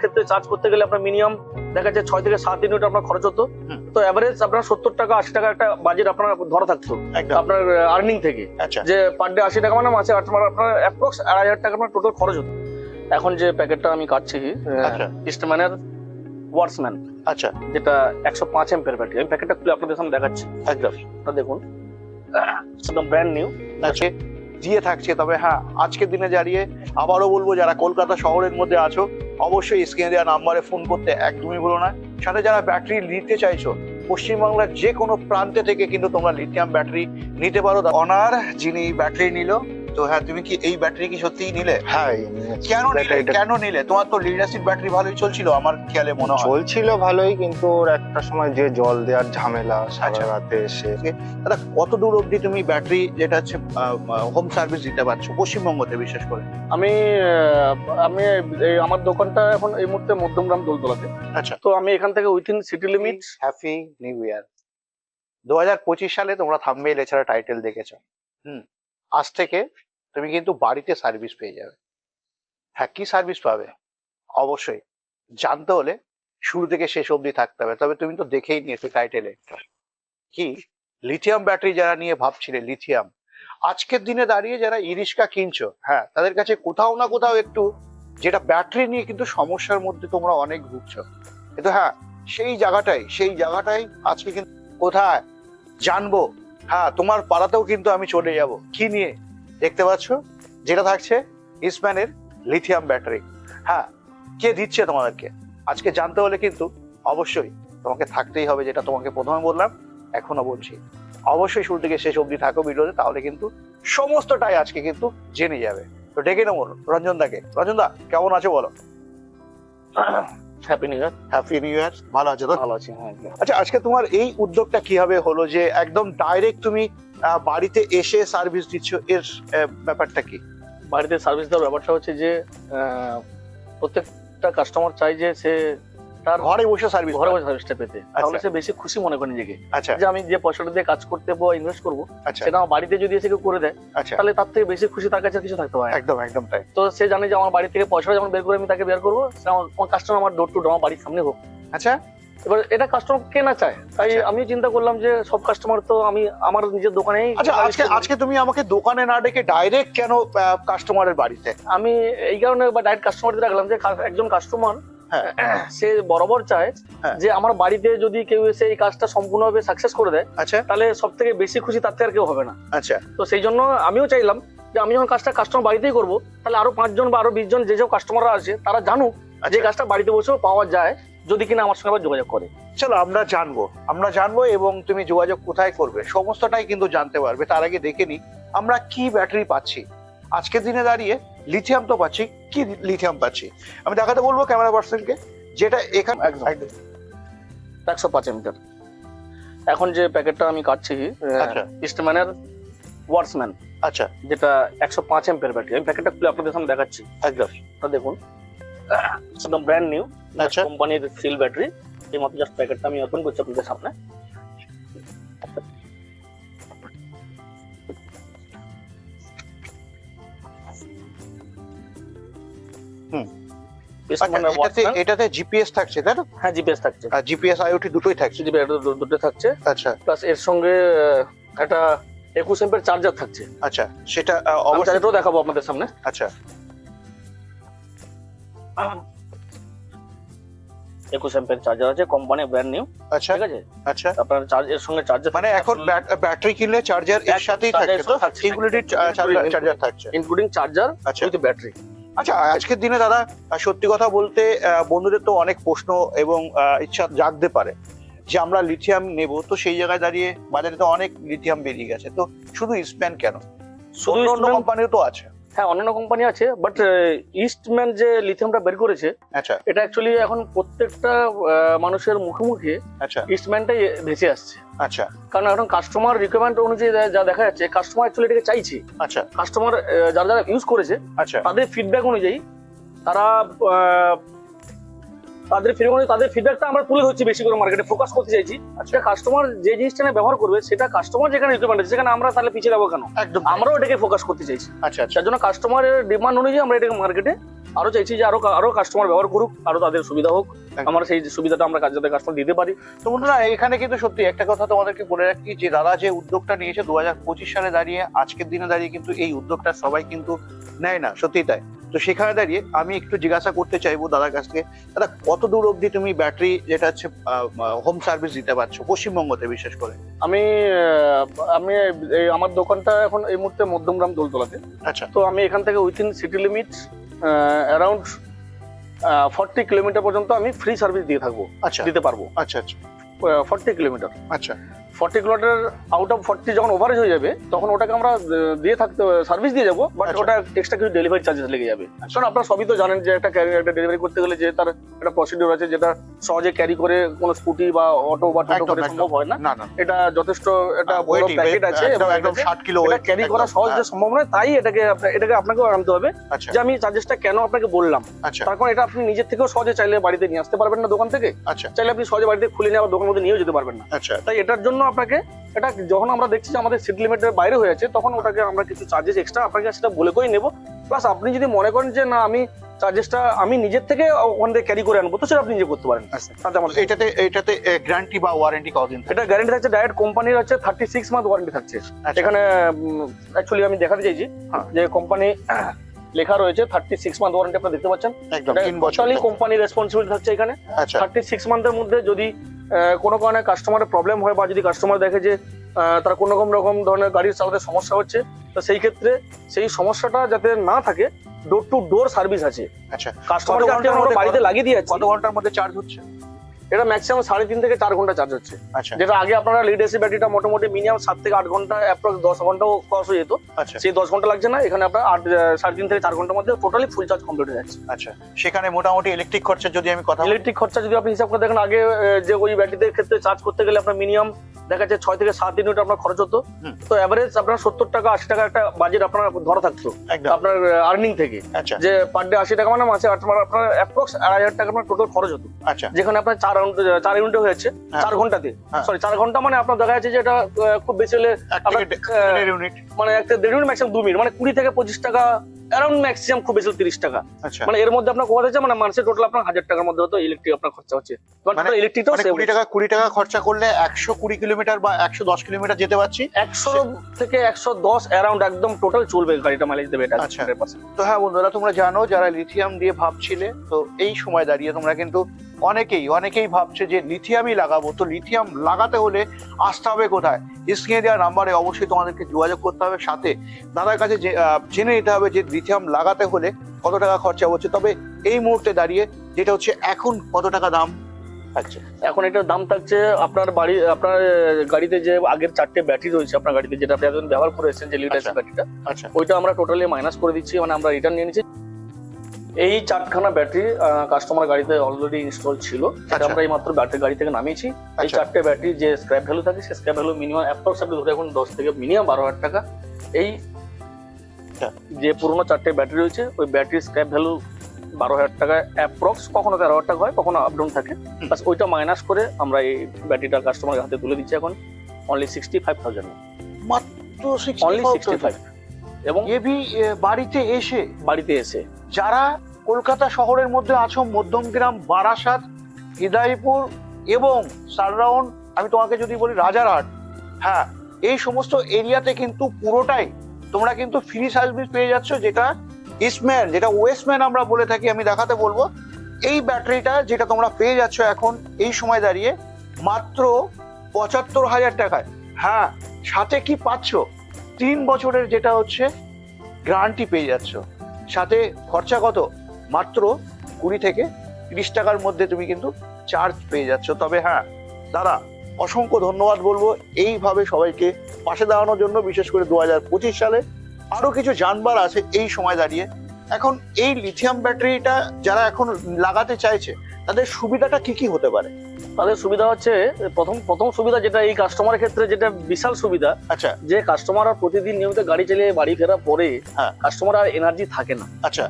ক্ষেত্রে চার্জ করতে গেলে আপনার মিনিমাম দেখা যাচ্ছে ছয় থেকে সাত ইউনিট আপনার খরচ হতো। তো অ্যাভারেজ আপনার সত্তর টাকা আশি টাকা একটা বাজেট আপনার ধরা থাকতো। আপনার আর্নিং থেকে। আচ্ছা। যে পার ডে আশি টাকা মানে মাসে আপনার আপনার অ্যাপ্রক্স আড়াই হাজার টাকা আপনার টোটাল খরচ হতো। এখন যে প্যাকেটটা আমি কাটছি আচ্ছা। ইস্টম্যানের ওয়ার্সম্যান আচ্ছা। যেটা একশো পাঁচ এম্পের ব্যাটারি আমি প্যাকেটটা খুলে আপনাদের সামনে দেখাচ্ছি। একদম। দেখুন। একদম ব্র্যান্ড নিউ আজকে দিয়ে থাকছে, তবে হ্যাঁ আজকের দিনে দাঁড়িয়ে আবারও বলব, যারা কলকাতা শহরের মধ্যে আছো, অবশ্যই স্ক্রিনে দেওয়া নাম্বারে ফোন করতে একদমই ভুলো না। সাথে যারা ব্যাটারি নিতে চাইছো, পশ্চিমবাংলার যে কোনো প্রান্তে থেকে কিন্তু তোমরা লিথিয়াম ব্যাটারি নিতে পারো। অনার যিনি ব্যাটারি নিল তো হ্যাঁ তুমি কি এই ব্যাটারি কি সত্যিই নিলে? হ্যাঁ কেন নিলে? কেন নিলে? তোমার তো লিড অ্যাসিড ব্যাটারি ভালোই চলছিল আমার খেয়ালে মনে হয়। চলছিল ভালোই কিন্তু ওর একটা সময় যে জল দেওয়ার ঝামেলা সারা আচ্ছা। রাতে এসে দাদা কত দূর অবধি তুমি ব্যাটারি যেটা হচ্ছে হোম সার্ভিস দিতে পারছ? পশ্চিমবঙ্গতে বিশেষ করে। আমি আহ, আমি এই আমার দোকানটা এখন এই মুহূর্তে মধ্যমগ্রাম দোলতলাতে। আচ্ছা। তো আমি এখান থেকে within city limit happy new year দু হাজার পঁচিশ সালে তোমরা থাম্বেল এছাড়া টাইটেল দেখেছ। হুম। আজ থেকে তুমি কিন্তু বাড়িতে সার্ভিস পেয়ে যাবে। হ্যাঁ কি সার্ভিস পাবে? অবশ্যই। জানতে হলে শুরু থেকে শেষ অবধি থাকতে হবে। তবে তুমি তো দেখেই নিয়েছো টাইটেলে কি? লিথিয়াম ব্যাটারি যারা নিয়ে ভাবছিলে লিথিয়াম আজকের দিনে দাঁড়িয়ে যারা ইরিশকা কিনছো হ্যাঁ তাদের কাছে কোথাও না কোথাও একটু যেটা ব্যাটারি নিয়ে কিন্তু সমস্যার মধ্যে তোমরা অনেক ভুগছো। কিন্তু হ্যাঁ সেই জায়গাটাই সেই জায়গাটাই আজকে কিন্তু কোথায়? জানব। হ্যাঁ তোমার পাড়াতেও কিন্তু আমি চলে যাব। কি নিয়ে? দেখতে পাচ্ছ? যেটা থাকছে ইসম্যানের লিথিয়াম ব্যাটারি। হ্যাঁ কে দিচ্ছে তোমাদেরকে? আজকে জানতে হলে কিন্তু অবশ্যই তোমাকে থাকতেই হবে যেটা তোমাকে প্রথমে বললাম এখনও বলছি। অবশ্যই শুরু থেকে শেষ অবধি থাকো ভিডিওতে তাহলে কিন্তু সমস্তটাই আজকে কিন্তু জেনে যাবে। তো ডেকে নেব রঞ্জন দাকে। রঞ্জন দা কেমন আছো বলো? Happy new year happy new year ভালো আছো তো? ভালো আছি হ্যাঁ। আচ্ছা আজকে তোমার এই উদ্যোগটা কীভাবে হলো যে একদম ডাইরেক্ট তুমি বাড়িতে এসে সার্ভিস দিচ্ছ এর ব্যাপারটা কি? বাড়িতে সার্ভিস দেওয়ার ব্যাপারটা হচ্ছে যে প্রত্যেকটা কাস্টমার চাই যে সে তার ঘরে বসে সার্ভিস ঘরে বসে সার্ভিসটা পেতে। তাহলে সে বেশি খুশি মনে করে নিজেকে। আচ্ছা। যে আমি যে পয়সাটা দিয়ে কাজ করতে বা ইনভেস্ট করব আচ্ছা। সেটা আমার বাড়িতে যদি এসে কেউ করে দেয় আচ্ছা। তাহলে তার থেকে বেশি খুশি তার কাছে আর কিছু থাকতে পারে একদম একদম তাই। তো সে জানে যে আমার বাড়ি থেকে পয়সাটা যখন বের করে আমি তাকে বের করব আমার কাস্টমার আমার ডোর টু ডোর আমার বাড়ির সামনে হোক। আচ্ছা। এবার এটা কাস্টমার কে না চায় তাই আচ্ছা। আমি চিন্তা করলাম যে সব কাস্টমার তো আমি আমার নিজের দোকানেই আচ্ছা আজকে আজকে তুমি আমাকে দোকানে না ডেকে ডাইরেক্ট কেন কাস্টমারের বাড়িতে? আমি এই কারণে বা ডাইরেক্ট কাস্টমারদের রাখলাম যে একজন কাস্টমার হ্যাঁ। সে বরাবর চায় হ্যাঁ। যে আমার বাড়িতে যদি কেউ এসে এই কাজটা সম্পূর্ণভাবে সাকসেস করে দেয় আচ্ছা। তাহলে সব থেকে বেশি খুশি তার থেকে আর কেউ হবে না। আচ্ছা। তো সেই জন্য আমিও চাইলাম যে আমি যখন কাজটা কাস্টমার বাড়িতেই করব তাহলে আরও পাঁচজন বা আরও বিশ জন যে সব কাস্টমাররা আছে তারা জানুক যে আচ্ছা। কাজটা বাড়িতে বসেও পাওয়া যায়। যদি কিনা আমার সঙ্গে আবার যোগাযোগ করে। চলো আমরা জানব। আমরা জানব এবং তুমি যোগাযোগ কোথায় করবে। সমস্তটাই কিন্তু জানতে পারবে। তার আগে দেখে নি আমরা কি ব্যাটারি পাচ্ছি? আজকের দিনে দাঁড়িয়ে লিথিয়াম তো পাচ্ছি কি লিথিয়াম পাচ্ছি? আমি দেখাতে বলব ক্যামেরা পার্সনকে যেটা এখানে। একশো পাঁচ এমপিয়ার এখন যে প্যাকেটটা আমি কাটছি আচ্ছা। ইস্টম্যানের ওয়ার্সম্যান আচ্ছা। যেটা একশো পাঁচ এম্পের ব্যাটারি। আমি প্যাকেটটা খুলে আপনাদের সামনে দেখাচ্ছি। একদম। এটা একদম ব্র্যান্ড নিউ আচ্ছা। কোম্পানির সিল ব্যাটারি এই মাত্র জাস্ট প্যাকেটটা আমি ওপেন করছি আপনাদের সামনে। হুম। আচ্ছা, এটাতে জিপিএস থাকছে তাই না হ্যাঁ জিপিএস থাকছে। আর জিপিএস আইওটি দুটোই থাকছে? দুটো থাকছে। আচ্ছা। প্লাস এর সঙ্গে একটা একুশ এম্পের চার্জার থাকছে। আচ্ছা সেটা অবশ্যই দেখাবো আপনাদের সামনে। আচ্ছা। একুশ এম্পের চার্জার আছে কোম্পানি ব্র্যান্ড নিউ আচ্ছা ঠিক আছে? আচ্ছা। আপনার চার্জ এর সঙ্গে চার্জার মানে এখন ব্যাটারি কিনলে চার্জার এর সাথেই থাকছে তো? চার্জার থাকছে। ইনক্লুডিং চার্জার আচ্ছা। উইথ ব্যাটারি আচ্ছা আজকের দিনে দাদা সত্যি কথা বলতে বন্ধুদের তো অনেক প্রশ্ন এবং ইচ্ছা জাগতে পারে যে আমরা লিথিয়াম নেব। তো সেই জায়গায় দাঁড়িয়ে বাজারে তো অনেক লিথিয়াম বেরিয়ে গেছে। তো শুধু ইস্প্যান কেন? অন্য কোম্পানিও তো আছে। হ্যাঁ অন্যান্য কোম্পানি আছে বাট ইস্টম্যান যে লিথিয়ামটা বের করেছে আচ্ছা। এটা অ্যাকচুয়ালি এখন প্রত্যেকটা মানুষের মুখে মুখে আচ্ছা। ইস্টম্যানটাই ভেসে আসছে। আচ্ছা। কারণ এখন কাস্টমার রিকোয়ারমেন্ট অনুযায়ী যা- দেখা যাচ্ছে কাস্টমার অ্যাকচুয়ালি এটাকে চাইছে। আচ্ছা। কাস্টমার যারা যারা ইউজ করেছে আচ্ছা। তাদের ফিডব্যাক অনুযায়ী তারা তাদের ফিডব্যাক তাদের ফিডব্যাকটা আমরা তুলে ধরছি বেশি করে মার্কেটে ফোকাস করতে চাইছি। আচ্ছা কাস্টমার যে জিনিসটা ব্যবহার করবে সেটা কাস্টমার যেখানে রিকোয়ারমেন্ট আছে সেখানে আমরা তাহলে পিছিয়ে যাব কেন? একদম আমরাও এটাকে ফোকাস করতে চাইছি। আচ্ছা আচ্ছা। তার জন্য কাস্টমারের ডিমান্ড অনুযায়ী আমরা এটাকে মার্কেটে আরও চাইছি যে আরও আরও কাস্টমার ব্যবহার করুক আরও তাদের সুবিধা হোক। আমরা সেই সুবিধাটা আমরা যাতে কাস্টমার দিতে পারি। তো বন্ধুরা এখানে কিন্তু সত্যি একটা কথা তোমাদেরকে বলে রাখি যে দাদা যে উদ্যোগটা নিয়েছে দু পঁচিশ সালে দাঁড়িয়ে আজকের দিনে দাঁড়িয়ে কিন্তু এই উদ্যোগটা সবাই কিন্তু নেয় না। সত্যি তাই। তো সেখানে দাঁড়িয়ে আমি একটু জিজ্ঞাসা করতে চাইব দাদার কাছ থেকে দাদা কত দূর অবধি তুমি ব্যাটারি যেটা হচ্ছে হোম সার্ভিস দিতে পারছ পশ্চিমবঙ্গতে বিশেষ করে? আমি আমি এই আমার দোকানটা এখন এই মুহূর্তে মধ্যমগ্রাম দোলতলাতে। আচ্ছা। তো আমি এখান থেকে within city limit around forty kilometre পর্যন্ত আমি ফ্রি সার্ভিস দিয়ে থাকব আচ্ছা। দিতে পারব। আচ্ছা আচ্ছা। ফর্টি কিলোমিটার আচ্ছা। Forty kilometre out of forty যখন ওভারেজ হয়ে যাবে তখন ওটাকে আমরা দিয়ে থাকতে সার্ভিস দিয়ে যাব বাট আচ্ছা। ওটা এক্সট্রা কিছু ডেলিভারি চার্জেস লেগে যাবে। কারণ আপনারা সবই তো জানেন যে একটা ক্যারি একটা ডেলিভারি করতে গেলে যে তার একটা প্রসিডিউর আছে যেটা সহজে ক্যারি করে কোনো স্কুটি বা অটো বা টোটো করে সম্ভব হয় না। এটা যথেষ্ট একটা বড় প্যাকেট আছে একদম এটাকে- ষাট কিলো এটা ক্যারি করা সহজ যে সম্ভব নয় তাই এটাকে এটাকে আপনাকেও আনতে হবে। আচ্ছা। যে আমি চার্জেসটা কেন আপনাকে বললাম? আচ্ছা। তার কারণ এটা আপনি নিজের থেকেও সহজে চাইলে বাড়িতে নিয়ে আসতে পারবেন না দোকান থেকে। আচ্ছা। চাইলে আপনি সহজে বাড়িতে খুলে নিয়ে আবার দোকানের মধ্যে নিয়েও যেতে পারবেন না। আচ্ছা। তাই এটার জন্য আপনাকে এটা যখন আমরা দেখছি যে আমাদের সিট লিমিটের বাইরে হয়ে আছে তখন ওটাকে আমরা কিছু চার্জেস এক্সট্রা আপনাকে সেটা বলে করেই নেব প্লাস আপনি যদি মনে করেন যে না আমি চার্জেসটা আমি নিজের থেকে ওখান থেকে ক্যারি করে আনব তো সেটা আপনি নিজে করতে পারেন আচ্ছা। তাতে আমার এটাতে এটাতে গ্যারান্টি বা ওয়ারেন্টি কতদিন এটা গ্যারেন্টি থাকছে ডাইরেক্ট কোম্পানির হচ্ছে থার্টি সিক্স মান্থ ওয়ারেন্টি থাকছে আচ্ছা। এখানে অ্যাকচুয়ালি আমি দেখাতে চাইছি হ্যাঁ। যে কোম্পানি লেখা রয়েছে থার্টি সিক্স মান্থ ওয়ারেন্টি আপনারা দেখতে পাচ্ছেন একদম। কোম্পানি রেসপন্সিবিলিটি থাকছে এখানে থার্টি সিক্স মান্থের মধ্যে যদি কোনো কারণে কাস্টমারের প্রবলেম হয় বা যদি কাস্টমার দেখে যে তার কোনো রকম রকম ধরনের গাড়ির চালাতে সমস্যা হচ্ছে তো সেই ক্ষেত্রে সেই সমস্যাটা যাতে না থাকে ডোর টু ডোর সার্ভিস আছে। আচ্ছা। কাস্টমার বাড়িতে লাগিয়ে দিয়ে কত ঘণ্টার মধ্যে চার্জ হচ্ছে? এটা ম্যাক্সিমাম সাড়ে তিন থেকে চার ঘণ্টা চার্জ হচ্ছে। আচ্ছা। যেটা আগে আপনারা লিড এসি ব্যাটারিটা মোটামুটি মিনিমাম সাত থেকে আট ঘণ্টা অ্যাপ্রক্স দশ ঘন্টাও ক্রস হয়ে যেত। আচ্ছা। সেই দশ ঘণ্টা লাগছে না এখানে আপনার আট সাড়ে তিন থেকে চার ঘণ্টার মধ্যে টোটালি ফুল চার্জ কমপ্লিট হয়ে যাচ্ছে। আচ্ছা সেখানে মোটামুটি ইলেকট্রিক খরচা যদি আমি কথা ইলেকট্রিক খরচা যদি আপনি হিসাব করে দেখেন আগে যে ওই ব্যাটারিদের ক্ষেত্রে চার্জ করতে গেলে আপনার মিনিমাম দেখা যাচ্ছে ছয় থেকে সাত ইউনিট আপনার খরচ হতো। তো অ্যাভারেজ আপনার সত্তর টাকা আশি টাকা একটা বাজেট আপনার ধরা থাকতো। আপনার আর্নিং থেকে। আচ্ছা। যে পার ডে আশি টাকা মানে মাসে আপনার আপনার অ্যাপ্রক্স আড়াই হাজার টাকা আপনার টোটাল খরচ হতো। আচ্ছা। যেখানে আপনার চার রাউন্ড চার ইউনিটে হয়েছে। হ্যাঁ। চার ঘন্টাতে। হ্যাঁ। সরি চার ঘণ্টা মানে আপনার দেখা যাচ্ছে যে এটা খুব বেশি হলে ইউনিট মানে একটা দেড় মিনিট ম্যাক্সিমাম দু মিনিট মানে কুড়ি থেকে পঁচিশ টাকা অ্যারাউন্ড ম্যাক্সিমাম খুব বেশি তিরিশ টাকা। আচ্ছা। মানে এর মধ্যে আপনার কথা হচ্ছে মানে মাসে টোটাল আপনার হাজার টাকার মধ্যে হতো ইলেকট্রিক আপনার খরচা হচ্ছে। মানে- ইলেকট্রিকটাও মানে কুড়ি টাকা কুড়ি টাকা খরচা করলে একশো কুড়ি কিলোমিটার বা একশো দশ কিলোমিটার যেতে পারছি? একশো থেকে একশো দশ অ্যারাউন্ড একদম টোটাল চলবে গাড়িটা মাইলেজ দেবে এটা আচ্ছা। 100% তো হ্যাঁ বন্ধুরা তোমরা জানো যারা লিথিয়াম দিয়ে ভাবছিলে তো এই সময় দাঁড়িয়ে তোমরা কিন্তু অনেকেই অনেকেই ভাবছে যে লিথিয়ামই লাগাবো। তো লিথিয়াম লাগাতে হলে আসতে হবে কোথায়? স্ক্রিনে দেওয়া নাম্বারে অবশ্যই তোমাদেরকে যোগাযোগ করতে হবে। সাথে দাদার কাছে জেনে নিতে হবে যে লিথিয়াম লাগাতে হলে কত টাকা খরচা হচ্ছে। তবে এই মুহূর্তে দাঁড়িয়ে যেটা হচ্ছে এখন কত টাকা দাম? আচ্ছা। এখন এটার দাম থাকছে আপনার বাড়ি আপনার গাড়িতে যে আগের চারটে ব্যাটারি রয়েছে আপনার গাড়িতে যেটা আপনি এতদিন ব্যবহার করে এসেছেন যে লিটার আচ্ছা। ব্যাটারিটা আচ্ছা। ওইটা আমরা টোটালি মাইনাস করে দিচ্ছি মানে আমরা রিটার্ন নিয়ে নিচ্ছি। এই চারখানা ব্যাটারি কাস্টমার গাড়িতে অলরেডি ইনস্টল ছিল। সেটা আচ্ছা। আমরা এই মাত্র ব্যাটারি গাড়ি থেকে নামিয়েছি। এই আচ্ছা। চারটে ব্যাটারি যে স্ক্র্যাপ ভ্যালু থাকে সেই স্ক্র্যাপ ভ্যালু মিনিমাম অ্যাপ্রক্স আপনি ধরে এখন দশ থেকে মিনিমাম বারো হাজার টাকা। এই আচ্ছা। যে পুরোনো চারটে ব্যাটারি রয়েছে ওই ব্যাটারি স্ক্র্যাপ ভ্যালু বারো হাজার টাকা অ্যাপ্রক্স কখনো তেরো হাজার টাকা হয় কখনো আপডাউন থাকে। বাস ওইটা মাইনাস করে আমরা এই ব্যাটারিটা কাস্টমারের হাতে তুলে দিচ্ছি এখন অনলি সিক্সটি ফাইভ থাউজেন্ড মাত্র অনলি সিক্সটি ফাইভ এবং এবি বাড়িতে এসে বাড়িতে এসে। যারা কলকাতা শহরের মধ্যে আছো মধ্যমগ্রাম বারাসাত হৃদয়পুর এবং সাররাউন্ড আমি তোমাকে যদি বলি রাজারহাট হ্যাঁ এই সমস্ত এরিয়াতে কিন্তু পুরোটাই তোমরা কিন্তু ফ্রি সার্ভিস পেয়ে যাচ্ছ যেটা ইস্টম্যান যেটা ওয়েস্টম্যান আমরা বলে থাকি আমি দেখাতে বলব। এই ব্যাটারিটা যেটা তোমরা পেয়ে যাচ্ছ এখন এই সময় দাঁড়িয়ে মাত্র পঁচাত্তর হাজার টাকায়। হ্যাঁ সাথে কি পাচ্ছ? তিন বছরের যেটা হচ্ছে গ্যারান্টি পেয়ে যাচ্ছ। সাথে খরচা কত? মাত্র কুড়ি থেকে তিরিশ টাকার মধ্যে তুমি কিন্তু চার্জ পেয়ে যাচ্ছ। তবে হ্যাঁ দাদা, অসংখ্য ধন্যবাদ বলব। এইভাবে সবাইকে পাশে দাঁড়ানোর জন্য, বিশেষ করে দু হাজার পঁচিশ সালে। আরও কিছু জানবার আছে এই সময় দাঁড়িয়ে। এখন এই লিথিয়াম ব্যাটারিটা যারা এখন লাগাতে চাইছে, তাদের সুবিধাটা কি কি হতে পারে? তাদের সুবিধা হচ্ছে প্রথম প্রথম সুবিধা যেটা এই কাস্টমারের ক্ষেত্রে যেটা বিশাল সুবিধা আচ্ছা। যে কাস্টমার আর প্রতিদিন নিয়মিত গাড়ি চালিয়ে বাড়ি ফেরার পরে হ্যাঁ। কাস্টমার আর এনার্জি থাকে না। আচ্ছা।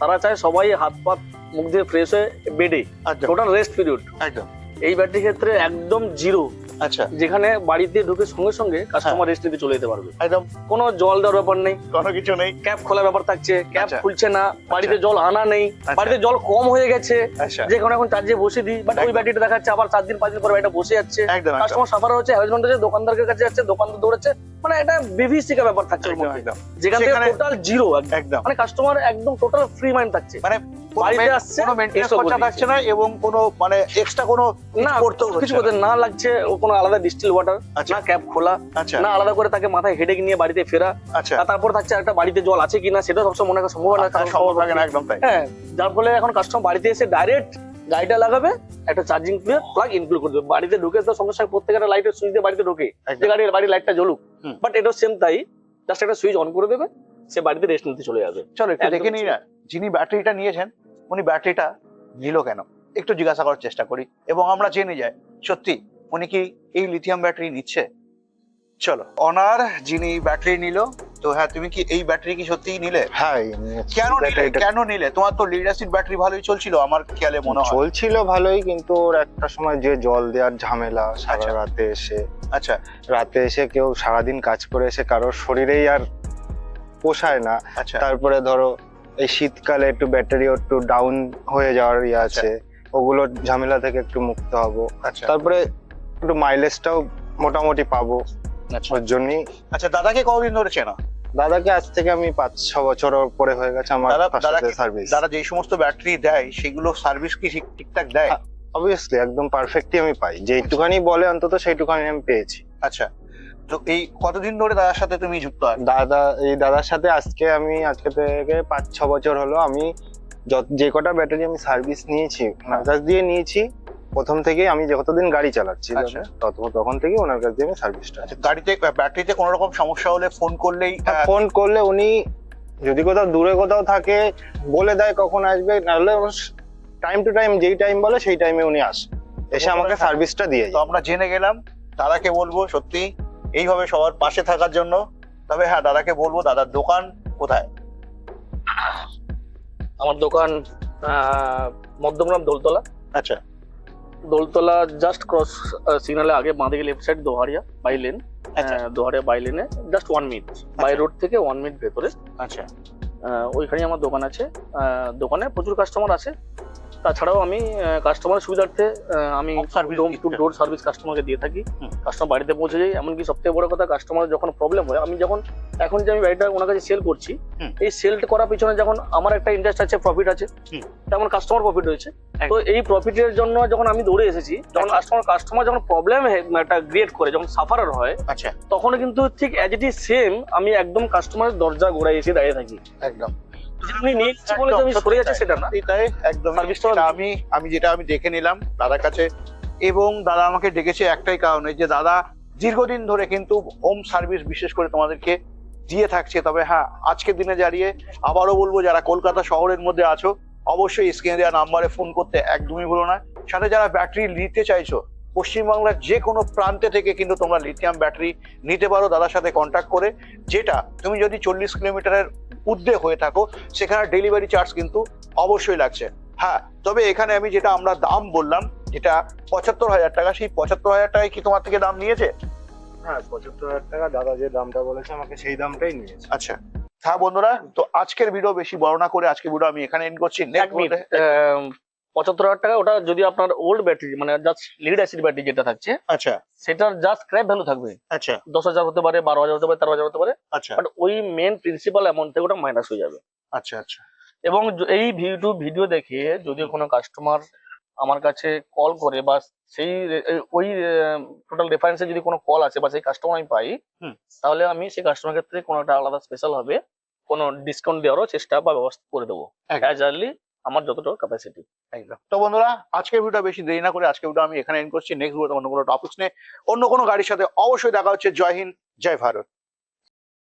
তারা চায় সবাই হাত পাত মুখ দিয়ে ফ্রেশ হয়ে বেডে। টোটাল রেস্ট পিরিয়ড একদম। এই ব্যাটারির ক্ষেত্রে একদম জিরো আচ্ছা। যেখানে বাড়িতে ঢুকে সঙ্গে সঙ্গে কাস্টমার রেস্ট নিতে চলে যেতে পারবে। একদম। কোনো জল দেওয়ার ব্যাপার নেই। কোনো কিছু নেই। ক্যাপ খোলা ব্যাপার থাকছে ক্যাপ আচ্ছা। খুলছে না বাড়িতে জল আনা নেই আচ্ছা। বাড়িতে জল কম হয়ে গেছে আচ্ছা। যে কোনো এখন চার্জে বসে দিই বাট ওই। ব্যাটারিটা দেখাচ্ছে আবার চার দিন পাঁচ দিন পরে ব্যাটা বসে যাচ্ছে। কাস্টমার সাফার হচ্ছে হ্যারাসমেন্ট হচ্ছে দোকানদারের কাছে যাচ্ছে দোকানদার দৌড়াচ্ছে মানে এটা বিভিসিকা ব্যাপার থাকছে একদম। যেখান থেকে টোটাল জিরো একদম। মানে কাস্টমার একদম টোটাল ফ্রি মাইন্ড থাকছে। মানে বাড়িতে আসছে, কোনো মেনটেন্স এসব খরচা থাকছে না এবং কোনো মানে এক্সট্রা কোনো না করতেও কিছু করতে না। না লাগছে ও কোনো আলাদা ডিস্টিল ওয়াটার আচ্ছা। না ক্যাপ খোলা আচ্ছা। না আলাদা করে তাকে মাথায় হেডেক নিয়ে বাড়িতে ফেরা। আচ্ছা। তারপর থাকছে একটা বাড়িতে জল আছে কিনা সেটা সবসময় মনে করার সম্ভাবনা আর সম্ভব থাকে না একদম তাই। হ্যাঁ যার ফলে এখন কাস্টমার বাড়িতে এসে ডাইরেক্ট গাড়িটা লাগাবে একটা চার্জিং প্লাগ ইনক্লুড করে দেবে। বাড়িতে ঢুকে তো সঙ্গে সঙ্গে প্রত্যেকটা লাইটের সুইচ দিয়ে বাড়িতে ঢোকে। যে গাড়ির বাড়ির লাইটটা জ্বলুক। বাট এটাও সেম তাই জাস্ট একটা সুইচ অন করে দেবে সে বাড়িতে রেস্ট নিতে চলে যাবে। চলো একটু দেখে নিই না যিনি ব্যাটারিটা নিয়েছেন উনি ব্যাটারিটা নিল কেন? একটু জিজ্ঞাসা করার চেষ্টা করি এবং আমরা জেনে যাই। সত্যি উনি কি এই লিথিয়াম ব্যাটারি নিচ্ছে? চলো অনার যিনি ব্যাটারি নিল তো হ্যাঁ তুমি কি এই ব্যাটারি কি সত্যিই নিলে? হ্যাঁ কেন নিলে? কেন নিলে? তোমার তো লিড অ্যাসিড ব্যাটারি ভালোই চলছিল আমার খেয়ালে মনে হয়। চলছিল ভালোই কিন্তু ওর একটা সময় যে জল দেওয়ার ঝামেলা সারা আচ্ছা। রাতে এসে আচ্ছা। রাতে এসে কেউ সারাদিন কাজ করে এসে কারোর শরীরেই আর পোষায় না। আচ্ছা। তারপরে ধরো এই শীতকালে একটু ব্যাটারি একটু ডাউন হয়ে যাওয়ার ইয়ে আছে ওগুলোর ঝামেলা থেকে একটু মুক্ত হব। আচ্ছা। তারপরে একটু মাইলেজটাও মোটামুটি পাবো। আচ্ছা। ওর জন্যই। আচ্ছা দাদাকে কতদিন ধরে চেনা? দাদাকে আজ থেকে আমি পাঁচ ছ বছর পরে হয়ে গেছে আমার দাদা- সার্ভিস দাদা যে সমস্ত ব্যাটারি দেয় সেগুলো সার্ভিস কি ঠিক- ঠিকঠাক দেয়? হ্যাঁ। অবভিয়াসলি একদম পারফেক্টই আমি পাই। যেইটুখানি বলে অন্তত সেইটুখানি আমি পেয়েছি। আচ্ছা তো এই কতদিন ধরে দাদার সাথে তুমি যুক্ত আছো? দাদা এই দাদার সাথে আজকে আমি আজকে থেকে পাঁচ ছ বছর হলো আমি যত- যে কটা ব্যাটারি আমি সার্ভিস নিয়েছি কাছ দিয়ে নিয়েছি প্রথম থেকেই আমি যতদিন গাড়ি চালাচ্ছি আচ্ছা। তত তখন থেকে ওনার কাছ দিয়ে আমি সার্ভিসটা আচ্ছা গাড়িতে ব্যাটারিতে কোনো রকম সমস্যা হলে ফোন করলেই আহ, ফোন করলে উনি যদি কোথাও দূরে কোথাও থাকে বলে দেয় কখন আসবে নাহলে টাইম টু টাইম যেই টাইম বলে সেই টাইমে উনি আসে। এসে আমাকে হ্যাঁ। সার্ভিসটা দিয়ে তো যায়। আমরা জেনে গেলাম দাদাকে বলব সত্যি এইভাবে সবার পাশে থাকার জন্য। তবে হ্যাঁ দাদাকে বলব দাদার দোকান কোথায়? আমার দোকান আহ, মধ্যমগ্রাম দোলতলা। আচ্ছা। দোলতলা জাস্ট ক্রস সিগনালে আগে বাঁদিকে left side Doharia by lane আচ্ছা। দোহারিয়া বাই লেনে just one minute by road থেকে ওয়ান মিনিট ভেতরে। আচ্ছা। ওইখানেই ওইখানে আমার দোকান আছে। দোকানে প্রচুর কাস্টমার আছে। তাছাড়াও আমি কাস্টমার সুবিধার্থে আমি ডোম টু ডোর সার্ভিস কাস্টমারকে দিয়ে থাকি। কাস্টমার বাড়িতে পৌঁছে যায় এমনকি সবথেকে বড় কথা কাস্টমার যখন প্রবলেম হয় আমি যখন এখন যে আমি বাড়িটা ওনার কাছে সেল করছি এই সেল করার পিছনে যখন আমার একটা ইন্টারেস্ট আছে প্রফিট আছে তেমন কাস্টমার প্রফিট রয়েছে। তো এই প্রফিটের জন্য যখন আমি দৌড়ে এসেছি যখন কাস্টমার কাস্টমার যখন প্রবলেম একটা ক্রিয়েট করে যখন সাফারার হয় আচ্ছা। তখন কিন্তু ঠিক অ্যাজ ইট ইজ সেম আমি একদম কাস্টমারের দরজা গোড়ায় এসে দাঁড়িয়ে থাকি। একদম। আমি নিচ্ছি বলে আমি সরে যাচ্ছি সেটা। না সত্যি একদম সার্ভিসটাও আমি আমি যেটা আমি দেখে নিলাম দাদার কাছে। এবং দাদা আমাকে ডেকেছে একটাই কারণে যে দাদা দীর্ঘদিন ধরে কিন্তু হোম সার্ভিস বিশেষ করে তোমাদেরকে দিয়ে থাকছে। তবে হ্যাঁ আজকের দিনে দাঁড়িয়ে আবারও বলব যারা কলকাতা শহরের মধ্যে আছো অবশ্যই স্ক্রিনে দেওয়া নাম্বারে ফোন করতে একদমই ভুলো না। সাথে যারা ব্যাটারি নিতে চাইছো পশ্চিমবাংলার যে কোনো প্রান্তে থেকে কিন্তু তোমরা লিথিয়াম ব্যাটারি নিতে পারো দাদার সাথে কন্ট্যাক্ট করে যেটা তুমি যদি চল্লিশ কিলোমিটারের ঊর্ধ্বে হয়ে থাকো সেখানে ডেলিভারি চার্জ কিন্তু অবশ্যই লাগছে। হ্যাঁ তবে এখানে আমি যেটা আমরা দাম বললাম যেটা পঁচাত্তর হাজার টাকা সেই পঁচাত্তর হাজার টাকায় কি তোমার থেকে দাম নিয়েছে? হ্যাঁ পঁচাত্তর হাজার টাকা দাদা যে দামটা বলেছে আমাকে সেই দামটাই নিয়েছে। আচ্ছা। হ্যাঁ বন্ধুরা তো আজকের ভিডিও বেশি বর্ণনা করে আজকের ভিডিও আমি এখানে এন্ড করছি। নেক্সট পঁচাত্তর হাজার টাকা ওটা যদি আপনার ওল্ড ব্যাটারি মানে জাস্ট লিড অ্যাসিড ব্যাটারি যেটা থাকছে আচ্ছা। সেটার জাস্ট স্ক্র্যাপ ভ্যালু থাকবে। আচ্ছা। দশ হাজার হতে পারে বারো হাজার হতে পারে তেরো হাজার হতে পারে আচ্ছা। বাট ওই মেন প্রিন্সিপাল অ্যামাউন্ট থেকে ওটা মাইনাস হয়ে যাবে। আচ্ছা আচ্ছা। এবং এই ভিডিও ভিডিও দেখে যদি কোনো কাস্টমার আমার কাছে কল করে বা সেই ওই টোটাল রেফারেন্সে যদি কোনো কল আছে বা সেই কাস্টমার আমি পাই হুম। তাহলে আমি সেই কাস্টমার ক্ষেত্রে কোনো একটা আলাদা স্পেশাল হবে কোনো ডিসকাউন্ট দেওয়ারও চেষ্টা বা ব্যবস্থা করে দেবো। অ্যাজ আর্লি আমার যতটুকু ক্যাপাসিটি তো বন্ধুরা, আজকের ভিডিওটা বেশি দেরি না করে আজকে ভিডিও আমি এখানে এন্ড করছি। নেক্সট ভিডিওতে অন্য কোনো টপিক্স নিয়ে, অন্য কোনো গাড়ির সাথে অবশ্যই দেখা হচ্ছে। জয় হিন্দ, জয় ভারত।